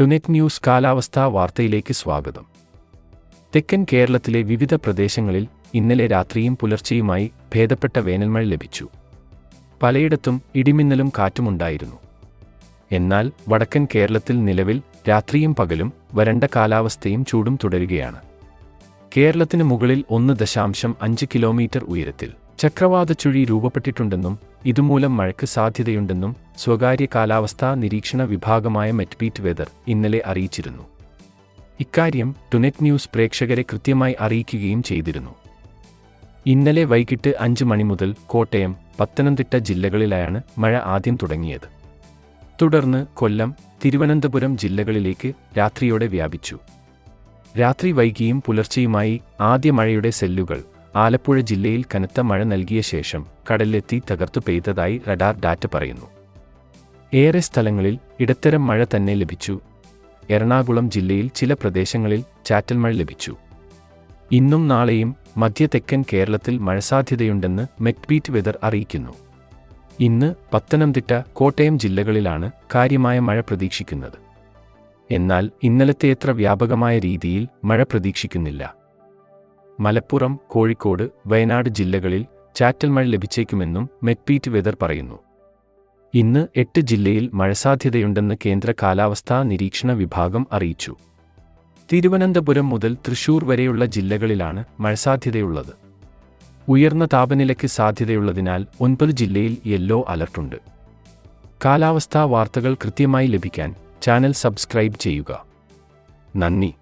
ടുനെറ്റ് news കാലാവസ്ഥാ വാർത്തയിലേക്ക് സ്വാഗതം. തെക്കൻ കേരളത്തിലെ വിവിധ പ്രദേശങ്ങളിൽ ഇന്നലെ രാത്രിയും പുലർച്ചെയുമായി ഭേദപ്പെട്ട വേനൽമഴ ലഭിച്ചു. പലയിടത്തും ഇടിമിന്നലും കാറ്റുമുണ്ടായിരുന്നു. എന്നാൽ വടക്കൻ കേരളത്തിൽ നിലവിൽ രാത്രിയും പകലും വരണ്ട കാലാവസ്ഥയും ചൂടും തുടരുകയാണ്. കേരളത്തിന് മുകളിൽ ഒന്ന് ദശാംശം അഞ്ച് കിലോമീറ്റർ ഉയരത്തിൽ ചക്രവാത ചുഴി രൂപപ്പെട്ടിട്ടുണ്ടെന്നും ഇതുമൂലം മഴയ്ക്ക് സാധ്യതയുണ്ടെന്നും സ്വകാര്യ കാലാവസ്ഥാ നിരീക്ഷണ വിഭാഗമായ മെറ്റ്ബീറ്റ് വെതർ ഇന്നലെ അറിയിച്ചിരുന്നു. ഇക്കാര്യം ടുനെറ്റ് ന്യൂസ് പ്രേക്ഷകരെ കൃത്യമായി അറിയിക്കുകയും ചെയ്തിരുന്നു. ഇന്നലെ വൈകിട്ട് അഞ്ച് മണി മുതൽ കോട്ടയം പത്തനംതിട്ട ജില്ലകളിലായാണ് മഴ ആദ്യം തുടങ്ങിയത്. തുടർന്ന് കൊല്ലം തിരുവനന്തപുരം ജില്ലകളിലേക്ക് രാത്രിയോടെ വ്യാപിച്ചു. രാത്രി വൈകിയും പുലർച്ചെയുമായി ആദ്യ മഴയുടെ സെല്ലുകൾ ആലപ്പുഴ ജില്ലയിൽ കനത്ത മഴ നൽകിയ ശേഷം കടലിലെത്തി തകർത്തു പെയ്തതായി റഡാർ ഡാറ്റ പറയുന്നു. ഏറെ സ്ഥലങ്ങളിൽ ഇടത്തരം മഴ തന്നെ ലഭിച്ചു. എറണാകുളം ജില്ലയിൽ ചില പ്രദേശങ്ങളിൽ ചാറ്റൽ മഴ ലഭിച്ചു. ഇന്നും നാളെയും മധ്യ തെക്കൻ കേരളത്തിൽ മഴ സാധ്യതയുണ്ടെന്ന് മെക്ബീറ്റ് വെതർ അറിയിക്കുന്നു. ഇന്ന് പത്തനംതിട്ട കോട്ടയം ജില്ലകളിലാണ് കാര്യമായ മഴ പ്രതീക്ഷിക്കുന്നത്. എന്നാൽ ഇന്നലത്തെയത്ര വ്യാപകമായ രീതിയിൽ മഴ പ്രതീക്ഷിക്കുന്നില്ല. മലപ്പുറം കോഴിക്കോട് വയനാട് ജില്ലകളിൽ ചാറ്റൽ മഴ ലഭിച്ചേക്കുമെന്നും മെറ്റ്പീറ്റ് വെതർ പറയുന്നു. ഇന്ന് എട്ട് ജില്ലയിൽ മഴ സാധ്യതയുണ്ടെന്ന് കേന്ദ്ര കാലാവസ്ഥാ നിരീക്ഷണ വിഭാഗം അറിയിച്ചു. തിരുവനന്തപുരം മുതൽ തൃശൂർ വരെയുള്ള ജില്ലകളിലാണ് മഴ സാധ്യതയുള്ളത്. ഉയർന്ന താപനിലയ്ക്ക് സാധ്യതയുള്ളതിനാൽ ഒൻപത് ജില്ലയിൽ യെല്ലോ അലർട്ടുണ്ട് കാലാവസ്ഥാ വാർത്തകൾ കൃത്യമായി ലഭിക്കാൻ ചാനൽ സബ്സ്ക്രൈബ് ചെയ്യുക. നന്ദി.